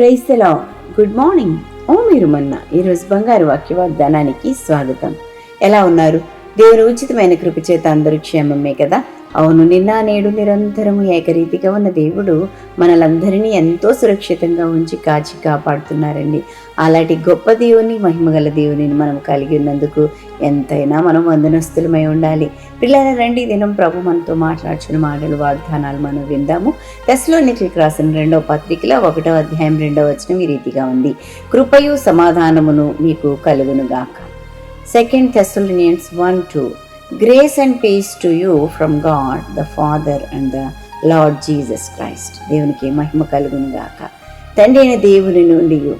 Price ఎలా good morning. ఓ మీరు మొన్న ఈరోజు బంగారు వాక్య వాగ్దానానికి స్వాగతం. ఎలా ఉన్నారు? దేవుని ఉచితమైన కృప చేత అందరూ క్షేమమే కదా? అవును నిన్న నేడు నిరంతరము ఏకరీతిగా ఉన్న దేవుడు మనలందరినీ ఎంతో సురక్షితంగా ఉంచి కాచి కాపాడుతున్నారండి. అలాంటి గొప్ప దేవుని మహిమగల దేవుని మనం కలిగి ఉన్నందుకు ఎంతైనా మనం వందనస్తులమై ఉండాలి. పిల్లల రండి దినం ప్రభు మనతో మాట్లాడుచున్న మాటలు వాగ్దానాలు మనం విందాము. తెస్లోనికలకు రాసిన రెండవ పత్రికలో ఒకటో అధ్యాయం రెండవ వచనం ఈ రీతిగా ఉంది. కృపయు సమాధానమును మీకు కలుగునుగాక. Second Thessalonians one two grace and peace to you from God the Father and the Lord Jesus Christ దేవునికి మహిమ కలుగునుగాక తండ్రి అయిన దేవుని నుండి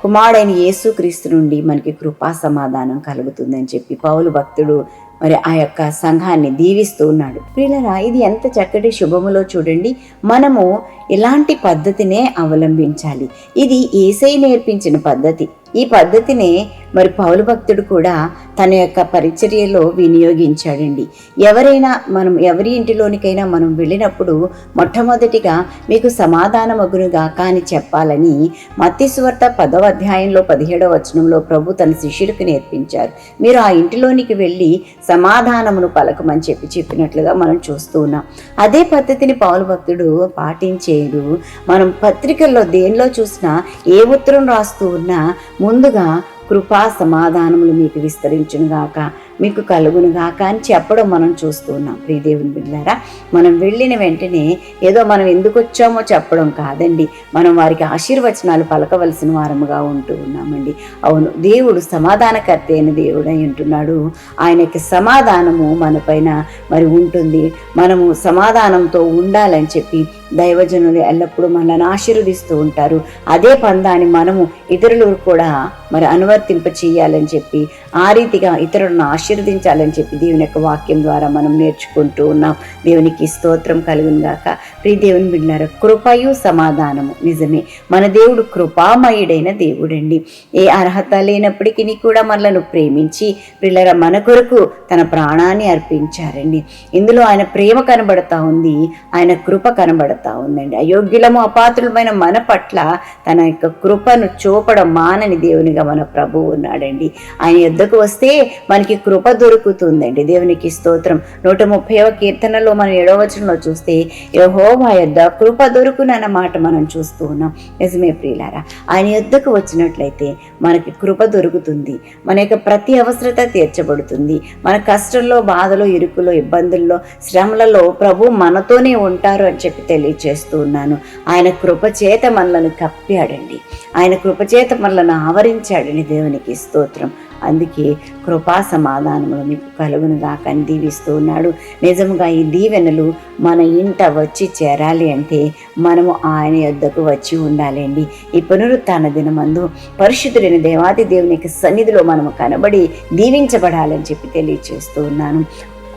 కుమారుడైన యేసుక్రీస్తు నుండి మనకి కృపా సమాధానం కలుగుతుందని చెప్పి పౌలు భక్తుడు మరి ఆ యొక్క సంఘాన్ని దీవిస్తూ ఉన్నాడు. ప్రియులరా ఇది ఎంత చక్కటి శుభములో చూడండి. మనము ఇలాంటి పద్ధతినే అవలంబించాలి. ఇది ఏసై నేర్పించిన పద్ధతి. ఈ పద్ధతినే మరి పౌలు భక్తుడు కూడా తన యొక్క పరిచర్యలో వినియోగించాడండి. ఎవరైనా మనం ఎవరి ఇంటిలోనికైనా మనం వెళ్ళినప్పుడు మొట్టమొదటిగా మీకు సమాధానమగునుగా కాని చెప్పాలని మత్తిసువార్త పదవ అధ్యాయంలో పదిహేడవ వచనంలో ప్రభు తన శిష్యులకు నేర్పించారు. మీరు ఆ ఇంటిలోనికి వెళ్ళి సమాధానమును పలకమని చెప్పి చెప్పినట్లుగా మనం చూస్తూ ఉన్నాం. అదే పద్ధతిని పౌలు భక్తుడు పాటించేడు. మనం పత్రికల్లో దేనిలో చూసినా ఏ ఉత్తరం రాస్తూ ఉన్నా ముందుగా కృపా సమాధానములు మీకు విస్తరించును గాక మీకు కలుగును గాక అని చెప్పడం మనం చూస్తూ ఉన్నాం. ప్రియదేవుని బిడ్డారా మనం వెళ్ళిన వెంటనే ఏదో మనం ఎందుకు వచ్చామో చెప్పడం కాదండి. మనం వారికి ఆశీర్వచనాలు పలకవలసిన వారముగా ఉంటూ ఉన్నామండి. అవును దేవుడు సమాధానకర్త అయిన దేవుడు అయి ఉంటున్నాడు. ఆయన యొక్క సమాధానము మన పైన మరి ఉంటుంది. మనము సమాధానంతో ఉండాలని చెప్పి దైవజనులు ఎల్లప్పుడూ మనల్ని ఆశీర్వదిస్తూ ఉంటారు. అదే పందాన్ని మనము ఇతరులు కూడా మరి అనువర్తింప చేయాలని చెప్పి ఆ రీతిగా ఇతరులను ఆశీర్వదించాలని చెప్పి దేవుని యొక్క వాక్యం ద్వారా మనం నేర్చుకుంటూ ఉన్నాం. దేవునికి స్తోత్రం కలుగును గాక. ప్రియ దేవుని బిడ్డారు కృపయు సమాధానము నిజమే. మన దేవుడు కృపామయుడైన దేవుడండి. ఏ అర్హత లేనప్పటికీ కూడా మనలను ప్రేమించి పిల్లల మన కొరకు తన ప్రాణాన్ని అర్పించారండి. ఇందులో ఆయన ప్రేమ కనబడతా ఉంది ఆయన కృప కనబడతా ఉందండి. అయోగ్యులము అపాత్రులమైన మన పట్ల తన యొక్క కృపను చూపడం మానని దేవునిగా మన ప్రభు ఉన్నాడండి. ఆయన ముందుకు వస్తే మనకి కృప దొరుకుతుందండి. దేవునికి స్తోత్రం. నూట ముప్పైవ కీర్తనలో మనం ఏడవ వచనంలో చూస్తే యహోవా యొద్ద కృప దొరుకునన్న మాట మనం చూస్తూ ఉన్నాం. నిజమే ప్రియులారా ఆయన యుద్ధకు వచ్చినట్లయితే మనకి కృప దొరుకుతుంది. మన యొక్క ప్రతి అవసరత తీర్చబడుతుంది. మన కష్టంలో బాధలో ఇరుకులో ఇబ్బందుల్లో శ్రమలలో ప్రభు మనతోనే ఉంటారు అని చెప్పి తెలియచేస్తూ ఉన్నాను. ఆయన కృప చేత మనలను కప్పాడండి. ఆయన కృపచేత మనలను ఆవరించాడని దేవునికి స్తోత్రం. అందుకే కృపా సమాధానములు మీకు కలుగునుగా అని దీవిస్తూ ఉన్నాడు. నిజముగా ఈ దీవెనలు మన ఇంట వచ్చి చేరాలి అంటే మనము ఆయన యొద్దకు వచ్చి ఉండాలండి. ఈ పునరుత్న దినమందు పరిశుద్ధుడైన దేవాది దేవుని యొక్క సన్నిధిలో మనము కనబడి దీవించబడాలని చెప్పి తెలియచేస్తూ ఉన్నాను.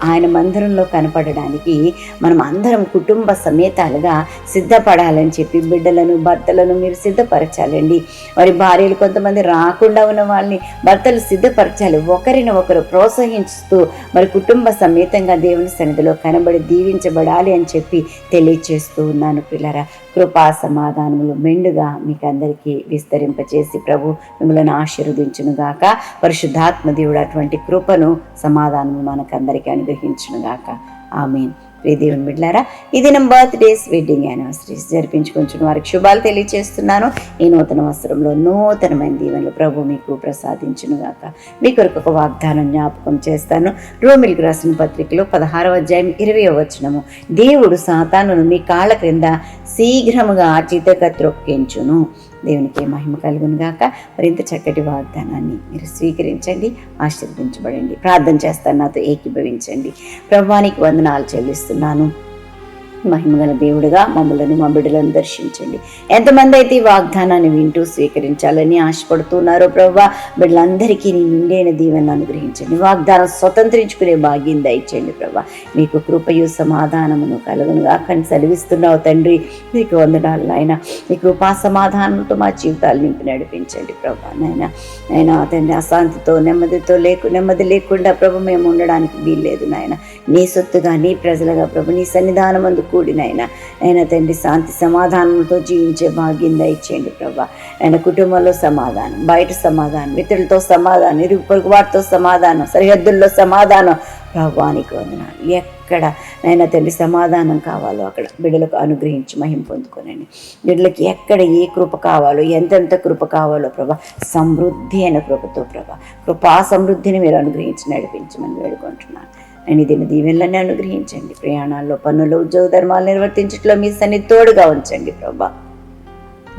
ఆయన మందిరంలో కనపడడానికి మనం అందరం కుటుంబ సమేతాలుగా సిద్ధపడాలని చెప్పి బిడ్డలను భర్తలను మీరు సిద్ధపరచాలండి. మరి భార్యలు కొంతమంది రాకుండా ఉన్న వాళ్ళని భర్తలు సిద్ధపరచాలి. ఒకరిని ఒకరు ప్రోత్సహిస్తూ మరి కుటుంబ సమేతంగా దేవుని సన్నిధిలో కనబడి దీవించబడాలి అని చెప్పి తెలియచేస్తూ ఉన్నాను పిల్లరా. కృపా సమాధానములు మెండుగా మీకు అందరికీ విస్తరింపచేసి ప్రభు మిమ్మల్ని ఆశీర్వదించునుగాక. పరిశుద్ధాత్మ దేవుడు అటువంటి కృపను సమాధానము మనకందరికీ అనుగ్రహించునుగాక. ఆమెన్. ప్రియ బిడ్లారా బిడ్డారా ఈ దినం బర్త్డేస్ వెడ్డింగ్ యానివర్సరీస్ జరిపించుకుంటున్న వారికి శుభాలు తెలియజేస్తున్నాను ఈ నూతన వస్త్రంలో నూతనమైన దీవెనలు ప్రభు మీకు ప్రసాదించునుగాక. మీ కొరకు ఒక వాగ్దానం జ్ఞాపకం చేస్తాను. రోమిల్కి రాసిన పత్రికలో పదహారవ అధ్యాయం ఇరవై వచనము దేవుడు సాతానును మీ కాళ్ళ క్రింద శీఘ్రముగా చితక త్రొక్కించును దేవునికి మహిమ కలుగును గాక మరింత చక్కటి వాగ్దానాన్ని మీరు స్వీకరించండి ఆశీర్వదించబడండి. ప్రార్థన చేస్తాను నాతో ఏకీభవించండి. ప్రభానికి వందనాలు చెల్లిస్తున్నాను. మహిమగల దేవుడుగా మమ్మలను మా బిడ్డలను దర్శించండి. ఎంతమంది అయితే ఈ వాగ్దానాన్ని వింటూ స్వీకరించాలని ఆశపడుతున్నారో ప్రభా బిడ్డలందరికీ నీ నిండైన దీవెన అనుగ్రహించండి. వాగ్దానం స్వతంత్రించుకునే భాగ్యం దయచేయండి ప్రభా మీకు కృపయు సమాధానమును కలుగునుగా. కానీ సెలవిస్తున్నావు తండ్రి. మీకు వందనాలు ఆయన మీ కృపా సమాధానంతో మా జీవితాలు నింపి నడిపించండి ప్రభా నాయన. నాయన తండ్రి అశాంతితో నెమ్మదితో లేకు నెమ్మది లేకుండా ప్రభు మేము ఉండడానికి వీల్లేదు నాయన. నీ సొత్తుగా నీ ప్రజలుగా ప్రభు నీ సన్నిధానం అందుకు కూడినైనా. ఆయన తండ్రి శాంతి సమాధానంతో జీవించే భాగ్యం దయచేయండి ప్రభా. ఆయన కుటుంబంలో సమాధానం బయట సమాధానం మిత్రులతో సమాధానం ఇరుగు పొరుగు వారితో సమాధానం సరిహద్దుల్లో సమాధానం. ప్రభానికి వందనాలు. ఎక్కడ నైనా తండ్రి సమాధానం కావాలో అక్కడ బిడ్డలకు అనుగ్రహించి మహిం పొందుకోనండి. బిడ్డలకి ఎక్కడ ఏ కృప కావాలో ఎంతెంత కృప కావాలో ప్రభా సమృద్ధి అయిన కృపతో ప్రభా కృపా సమృద్ధిని మీరు అనుగ్రహించి నడిపించమని వేడుకుంటున్నాను. అని దీని దీవెనలన్నీ అనుగ్రహించండి. ప్రయాణాల్లో పనులు ఉద్యోగ ధర్మాలు నిర్వర్తించట్లో మీ సన్ని తోడుగా ఉంచండి ప్రభా.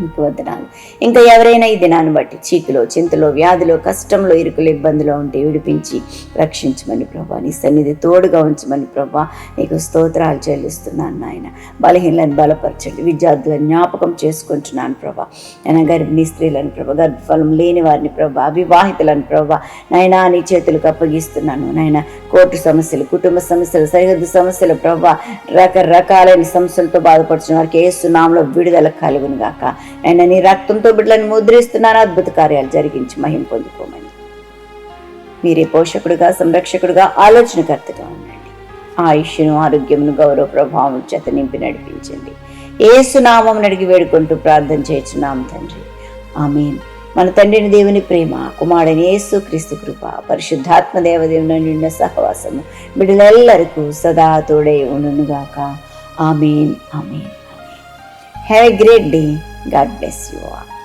మీకు వదనాలు ఇంకా ఎవరైనా ఈ దినాన్ని బట్టి చీకులో చింతలో వ్యాధిలో కష్టంలో ఇరుకులు ఇబ్బందిలో ఉంటే విడిపించి రక్షించమని ప్రభా నీ సన్నిధి తోడుగా ఉంచమని ప్రభా నీకు స్తోత్రాలు చెల్లిస్తున్నాను నాయన. బలహీనలను బలపరచండి. విద్యార్థులను జ్ఞాపకం చేసుకుంటున్నాను ప్రభా. నేను గర్భిణీ స్త్రీలను ప్రభా గర్భఫలం లేని వారిని ప్రభా అవివాహితులను ప్రభా నాయనా నీ చేతులకు అప్పగిస్తున్నాను. నాయన కోర్టు సమస్యలు కుటుంబ సమస్యలు సరిహద్దు సమస్యలు ప్రభా రకరకాలైన సమస్యలతో బాధపడుతున్న వారికి ఏసునామలో విడుదల కలుగును గాక ఆయన నీ రక్తంతో బిడ్డలను ముద్రిస్తున్నాను అద్భుత కార్యాలు జరిగించి మహిం పొందుకోమని. మీరే పోషకుడుగా సంరక్షకుడుగా ఆలోచనకర్తగా ఉండండి. ఆయుష్ను ఆరోగ్యమును గౌరవ ప్రభావం చేత నింపి నడిపించండి. ఏసునామం అడిగి వేడుకుంటూ ప్రార్థన చేస్తున్నాం తండ్రి. ఆమెన్. మన తండ్రిని దేవుని ప్రేమ కుమారుని యేసు క్రీస్తు కృప పరిశుద్ధాత్మ దేవదేవుని నిన్న సహవాసము బిడ్డలెల్లరికూ సదా తోడే ఉండునుగాక. Amen. Amen. Have a great day. God bless you all.